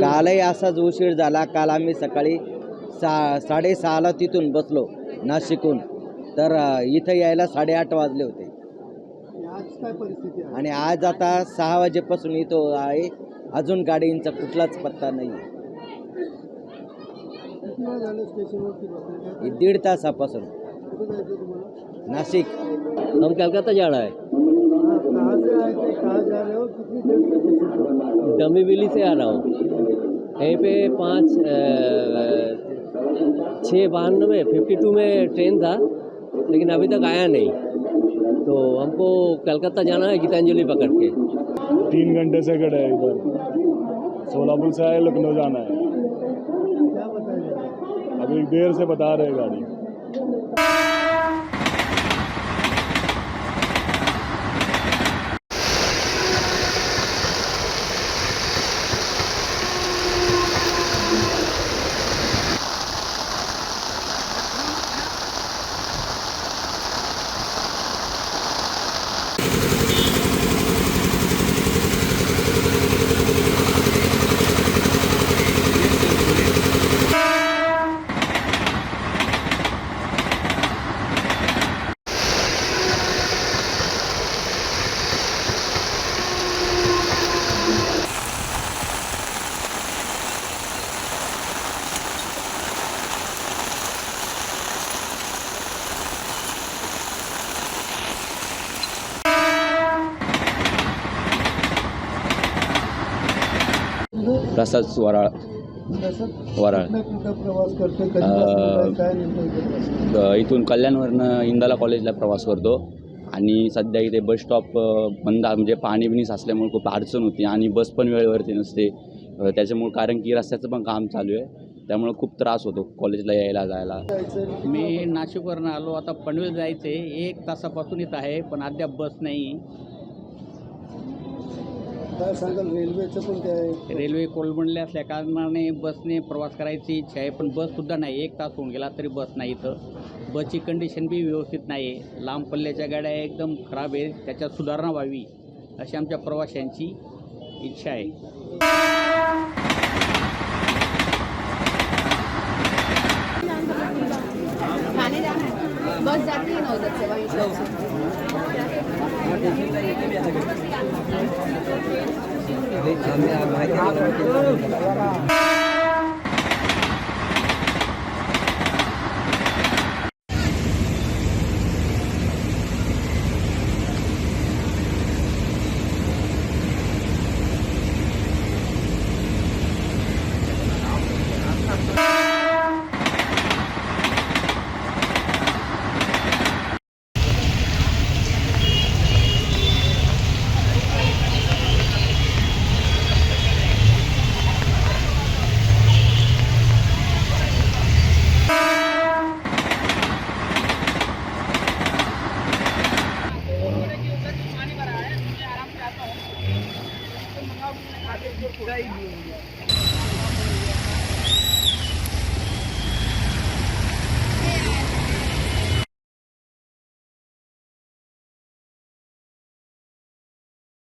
कालही असाच उशीर झाला. काल आम्ही सकाळी सा साडेसहाला तिथून बसलो नाशिकहून. तर इथं यायला साडेआठ वाजले होते. आणि आज आता सहा वाजेपासून इथं आहे. अजून गाडींचा कुठलाच पत्ता नाही आहे. दीड तासापासून. नाशिक. हम कलकत्ता जा आहे? हाँ, से हो आ रहा हूँ। यहीं पे पाँच छः बानवे फिफ्टी टू में ट्रेन था लेकिन अभी तक आया नहीं। तो हमको कलकत्ता जाना है गीतांजलि पकड़ के। तीन घंटे से खड़े हैं इधर। सोलापुर से आए लखनऊ जाना है। अभी देर से बता रहे गाड़ी। इथे प्रवास? अ, इथून कल्याणवरनं इंदाला कॉलेजला प्रवास करतो. आणि सध्या इथे बस स्टॉप बंद म्हणजे पाणी बिणी साचल्यामुळे खूप अडचण होती आणि बस पण वेळेवरती नसते. त्याच्यामुळे कारण की रस्त्याचं पण काम चालू आहे. त्यामुळे खूप त्रास होतो कॉलेजला यायला जायला. मी नाशिकवरनं आलो. आता पनवेल जायचे एक तासापासून इथं आहे पण अद्याप बस नाही. काय सांगाल रेल्वेचं पण काय रेल्वे कोलमडले असल्या कारणाने बसने प्रवास करायची इच्छा आहे पण बससुद्धा नाही. एक तास होऊन गेला तरी बस नाही इथं. बसची कंडिशन बी व्यवस्थित नाही आहे लांब पल्ल्याच्या गाड्या एकदम खराब आहे त्याच्यात सुधारणा व्हावी अशी आमच्या प्रवाशांची इच्छा आहे. माहिती সব আগে তো কোথায় দিয়ে